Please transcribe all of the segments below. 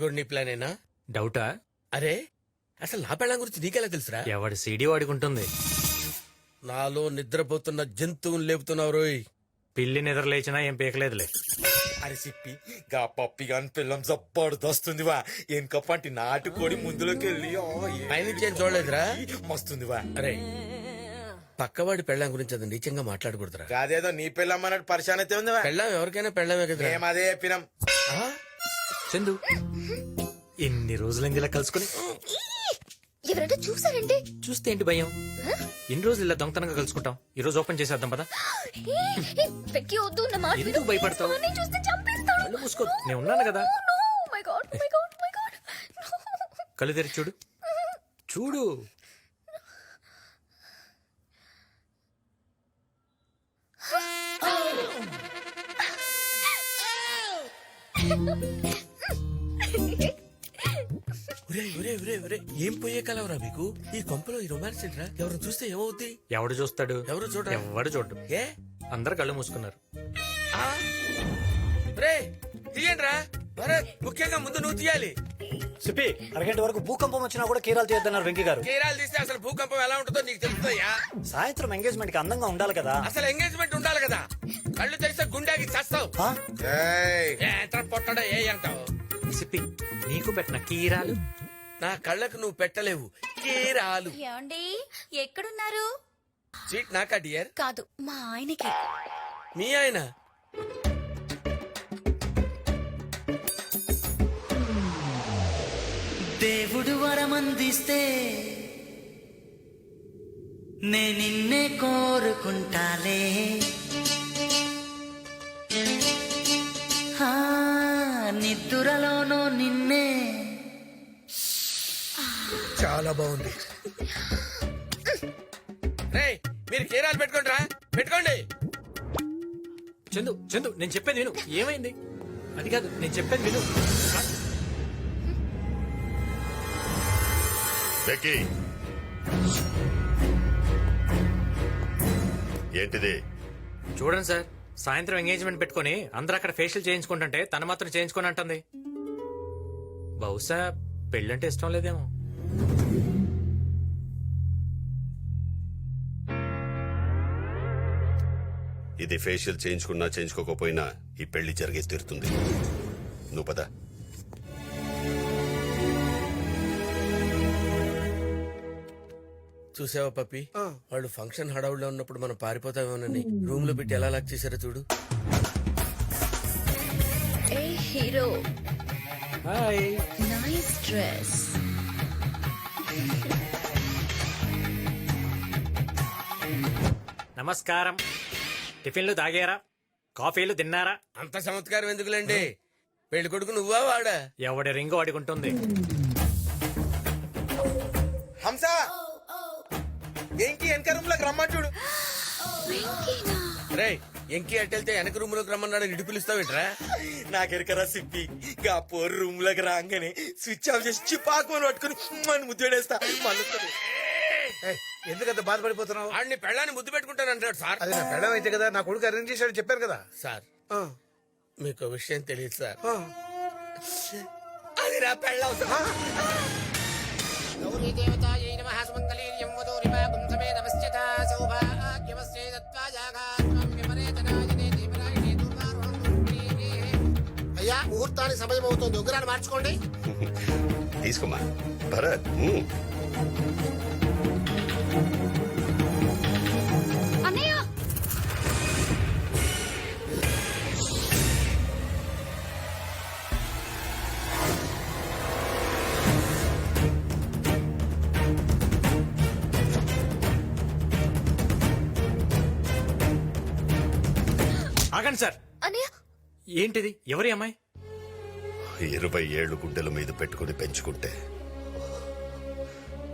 కూడా నీ ప్లానేనా డౌటా? అరే అసలు నా పెళ్ళం గురించి నీకెలా తెలుసురా? ఎవడి సీడీ వాడికి ఉంటుంది నాలో నిద్రపోతున్న జంతువుని లేపుతున్నావు రోయ్. పిల్లి నిద్ర లేచినా ఏం పీకలేదులే. అరే సిప్పి గా పప్పి గాని పిల్లం జబ్బర్దొస్తుంది వా. ఎనకప్పంటి నాటుకోడి ముందులోకి వెళ్ళి ఆ, ఏ- పైనుంచి ఏం చూడలేదురా. మస్తుంది వా. అరే పక్కవాడి పెళ్ళం గురించి అది నీచంగా మాట్లాడకూడదురా. కాదేదో నీ పిల్లం అన్నట్టు పరిశాన్ అయితే ఉంది పెళ్ళం ఎవరికైనా పెళ్ళమే కదరా. మేము అదే చెప్పినాం? చందు ఎన్ని రోజులైంది ఇలా కలుసుకుని? ఎవరైనా చూసారండి? చూస్తే ఏంటి భయం? ఎన్ని రోజులు ఇలా దొంగతనంగా కలుసుకుంటాం? ఈ రోజు ఓపెన్ చేసేద్దాం పదా. వెక్కి వద్దు నా మాట ఎందుకు భయపడతావు? నేను చూస్తే చంపేస్తాడు కళ్ళు మూసుకో నేను ఉన్నాను కదా. My God my God my God కళ్ళు తెరిచి చూడు. చూడు. ఒరే ఒరే ఒరే ఒరే ఏం పోయే కలవరా మీకు? ఈ కొంపలో ఈ రొమాన్స్ ఏంట్రా? ఎవరు చూస్తే ఏమవుద్ది? ఎవడు చూస్తాడు? ఎవరు చూడరా? ఎవడు చూడు ఏ? అందరు కళ్ళు మూసుకున్నారు. ఆ? రే తీయండిరా. భరత్ ముఖ్యంగా ముందు నువ్వు తీయాలి. సిప్పి అరగంట వరకు భూకంపం వచ్చినా కూడా కీరాలు తీయొద్దన్నారు వెంకీ గారు. కీరాలు తీస్తే అసలు భూకంపం ఎలా ఉంటుందో నీకు తెలుస్తుందయ్యా? సాయంత్రం ఎంగేజ్మెంట్కి అందంగా ఉండాలి కదా. అసలు ఎంగేజ్మెంట్ ఉండాలి కదా. కళ్ళు తెరిస్తే గుండెకి చేస్తావు. ఆ? ఏయ్, ఎంత పొట్టడో ఏ అంటావు? సిప్పి నీకు పెట్టిన కీరాలు? నా కళ్ళకు నువ్వు పెట్టలేవు. కీరాలు. ఏమండి? ఎక్కడున్నారు? సీట్ నాకా డియర్? కాదు మా ఆయనకి. మీ ఆయన? దేవుడు వరమందిస్తే నే నిన్నే కోరుకుంటాలే. నిద్దురలోనో నిన్నే. చాలా బాగుంది. మీరు కీరాలు పెట్టుకోండి రా పెట్టుకోండి. చందు చందు నేను చెప్పేది విను. ఏమైంది? అది కాదు నేను చెప్పేది విను. బెక్కీ ఏంటిది? చూడండి సార్ సాయంత్రం ఎంగేజ్మెంట్ పెట్టుకొని అందరూ అక్కడ ఫేషియల్ చేయించుకుంటుంటే తను మాత్రం చేయించుకొని అంటుంది. బహుశా పెళ్ళంటే ఇష్టం లేదేమో. ఇది ఫేషియల్ చేయించుకున్నా చేయించుకోకపోయినా ఈ పెళ్ళి జరిగే తీరుతుంది. నువ్వు పదా. చూసావా పప్పి? వాళ్ళు ఫంక్షన్ హడావుడిలో ఉన్నప్పుడు మనం పారిపోతామేమోనని. రూమ్లో పెట్టి ఎలా లాక్ చేశారో చూడు. ఏ హీరో. హాయ్. Nice dress. నమస్కారం. టిఫిన్లు తాగారా? కాఫీలు తిన్నారా? అంత చమత్కారం ఎందుకులేండి? పెళ్ళి కొడుకు నువ్వా వాడా? ఎవడి రింగు అడుగుంటుంది? హంస! ఏంటి వెనక రూమ్లోకి రమ్మని చూడు. రే ఎంకి అట్టెళ్తే వెనక రూమ్లోకి రమ్మన్నాడు ఇటు పిలుస్తావేట్రా నాకెరకరా సిప్పి. గా పోరు రూమ్లోకి రాగానే స్విచ్ ఆఫ్ చేసి చిపాకు పట్టుకుని మన ముద్దుడేస్తా మళ్ళీ. ఎందుకంత బాధపడిపోతున్నావు? ఆడిని పెళ్ళాన్ని ముద్దు పెట్టుకుంటానంటాడు సార్. అది నా పెళ్ళం అయితే కదా నా కొడుకు అరేంజ్ చేశాడు చెప్పాను కదా. సార్ మీకు విషయం తెలియదు సార్. అది నా పెళ్ళం సార్. సమయం అవుతుంది. ఉగ్రాన్ని మార్చుకోండి. తీసుకోమా భరత్ ఉమ్. అన్నయ్య! ఆగండి సార్. అన్నయ్య! ఏంటిది? ఎవరి అమ్మాయి? ఇరవై ఏళ్ళు గుడ్డల మీద పెట్టుకుని పెంచుకుంటే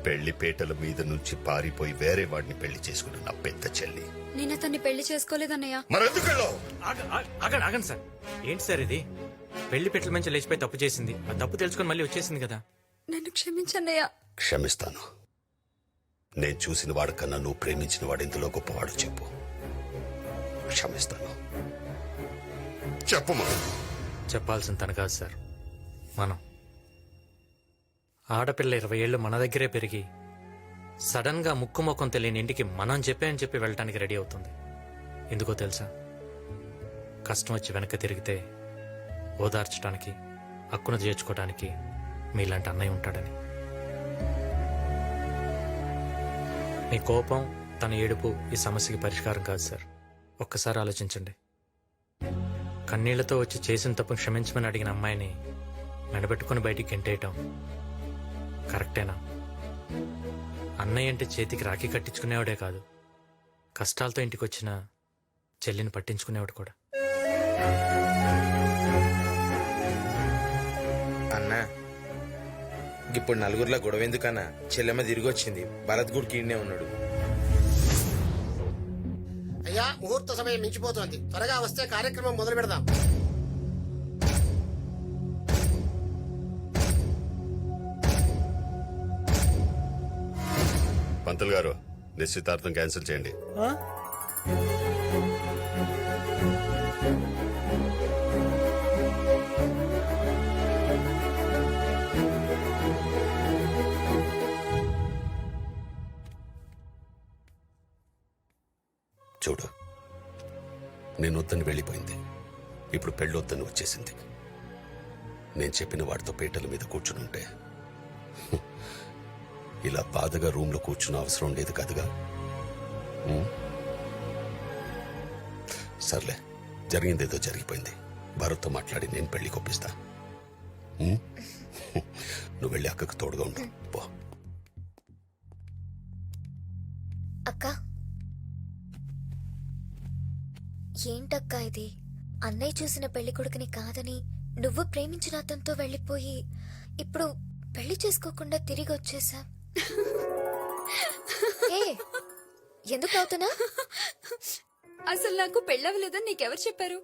పెళ్ళి పేటల మీద నుంచి పారిపోయి వేరే వాడిని పెళ్ళి చేసుకుని నా పెద్ద చెల్లి. నేను అతన్ని పెళ్ళి చేసుకోలేదన్నయ్య. మరెందుకు వెళ్ళావు? ఆగ- ఆగ- ఆగండి ఆగండి సార్. ఏంటి సార్ ఇది? పెళ్ళి పెట్టల మంచి లేచిపోయి తప్పు చేసింది. ఆ తప్పు తెలుసుకొని మళ్ళీ వచ్చేసింది కదా. నన్ను క్షమించన్నయ్య. క్షమిస్తాను. నేను చూసిన వాడికన్నా నువ్వు ప్రేమించిన వాడు ఇందులో గొప్పవాడు చెప్పు. క్షమిస్తాను. చెప్పమా చెప్పాల్సిన తన కాదు సార్. మనం. ఆడపిల్ల ఇరవై ఏళ్ళు మన దగ్గరే పెరిగి సడన్గా ముక్కు ముఖం తెలియని ఇంటికి మనం చెప్పే అని చెప్పి వెళ్ళటానికి రెడీ అవుతుంది. ఎందుకో తెలుసా? కష్టం వచ్చి వెనక్కి తిరిగితే ఓదార్చడానికి హక్కును చేర్చుకోవడానికి మీలాంటి అన్నయ్య ఉంటాడని. మీ కోపం తన ఏడుపు ఈ సమస్యకి పరిష్కారం కాదు సార్. ఒక్కసారి ఆలోచించండి. కన్నీళ్ళతో వచ్చి చేసిన తప్పు క్షమించమని అడిగిన అమ్మాయిని మెడబెట్టుకుని బయటికి గెంటేయటం కరెక్టేనా? అన్నయ్య అంటే చేతికి రాఖీ కట్టించుకునేవాడే కాదు. కష్టాలతో ఇంటికి వచ్చిన చెల్లిని పట్టించుకునేవాడు కూడా. అన్నా ఇప్పుడు నలుగురిలో గొడవ ఎందుకన్నా? చెల్లెమ్మ తిరిగి వచ్చింది భరత్ గుడికి ఈడనే ఉన్నాడు. అయ్యా ముహూర్త సమయం మించిపోతోంది. త్వరగా వస్తే కార్యక్రమం మొదలు పెడదాం పంతులు గారు నిశ్చితార్థం క్యాన్సిల్ చేయండి. చూడు నేను వద్దని వెళ్ళిపోయింది. ఇప్పుడు పెళ్ళొద్దని వచ్చేసింది. నేను చెప్పిన వాడితో పీటల మీద కూర్చుని ఉంటే ఇలా బాధగా రూమ్లో కూర్చున్న అవసరం లేదు కదగా? సర్లే జరిగిందేదో జరిగిపోయింది. భరత్తో మాట్లాడి నేను పెళ్ళి కొప్పిస్తా. నువ్వు వెళ్ళి అక్కకు తోడుగా ఉండు. పో. అక్క? ఏంటక్క ఇది? అన్నయ్య చూసిన పెళ్ళి కొడుకుని కాదని నువ్వు ప్రేమించిన అతనితో వెళ్ళిపోయి ఇప్పుడు పెళ్ళి చేసుకోకుండా తిరిగి వచ్చేసా? ఏ ఎందుకు అవుతున్నా అసలు నాకు పెళ్ళవలేదని నీకెవరు చెప్పారు?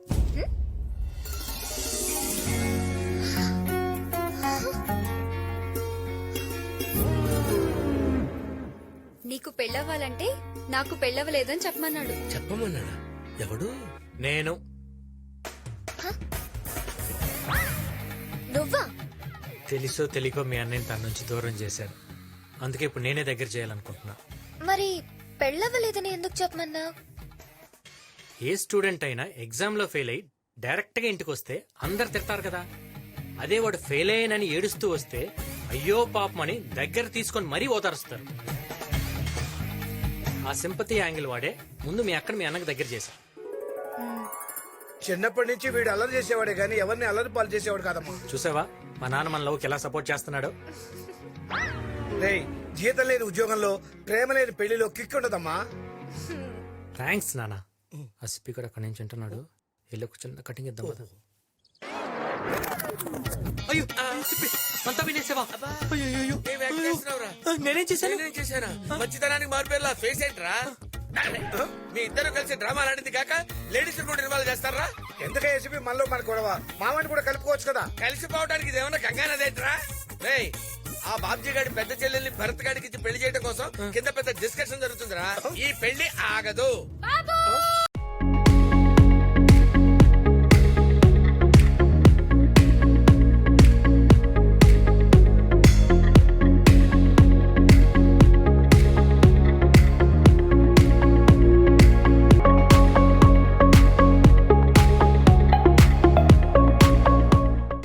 నీకు పెళ్ళవ్వాలంటే నాకు పెళ్ళవలేదని చెప్పమన్నాడు. చెప్పమన్నాడా? ఎవడు? నేను. నువ్వా? తెలుసో తెలియకో మీ అన్నయ్యని తన నుంచి దూరం చేశాను అందుకే ఇప్పుడు నేనే దగ్గర చేయాలనుకుంటున్నా. మరి పెళ్ళవ్వలేదని ఎందుకు చెప్పమన్నా? ఏ స్టూడెంట్ అయినా ఎగ్జామ్లో ఫెయిల్ అయ్యి డైరెక్ట్గా ఇంటికి వస్తే అందరు తిడతారు కదా. అదే వాడు ఫెయిల్ అయ్యానని ఏడుస్తూ వస్తే అయ్యో పాపమని దగ్గర తీసుకొని మరీ ఓదారుస్తారు. ఆ సింపతి యాంగిల్ వాడే ముందు మీ అక్కడ మీ అన్నకి దగ్గర చేశా చిన్నప్పటి నుంచి వీడు అల్లరి చేసేవాడే కానీ ఎవరిని అల్లరి పాలు చేసేవాడు కాదమ్మా. చూసావా? మా నాన్న మన లవ్కి ఎలా సపోర్ట్ చేస్తున్నాడు? రేయ్ జీతం లేని ఉద్యోగంలో ప్రేమ లేని పెళ్ళిలో కిక్ ఉండదమ్మా. థ్యాంక్స్ నాన్న. ఆ స్పీకర్ అక్కడి నుంచి వింటున్నాడు. వెళ్ళి ఒక చిన్న కటింగ్ ఇద్దాం కదా అయ్యో సిప్పి, అంతా వినేసావా? అయ్యో, అయ్యో, అయ్యో. ఏం యాక్ట్ చేస్తున్నావురా? నేనేం చేశాను? నేనేం చేశానా? మంచితనానికి మార్పేలా ఫేస్ ఏంట్రా? మీ ఇద్దరు కలిసి డ్రామా ఆడింది కాక లేడీస్ కూడా ఇన్వాల్వ్ చేస్తారా? ఎందుకే ఏసీపీ మనలో మన గొడవ? మామని కూడా కలుపుకోవచ్చు కదా. కలిసిపోవడానికి ఇది ఏమన్నా గంగానదేంట్రా రేయ్ ఆ బాబ్జీ గారి పెద్ద చెల్లెల్ని భరత్ గారికి ఇచ్చి పెళ్ళి చేయడం కోసం కింద పెద్ద డిస్కషన్ జరుగుతుందిరా. ఈ పెళ్ళి ఆగదు.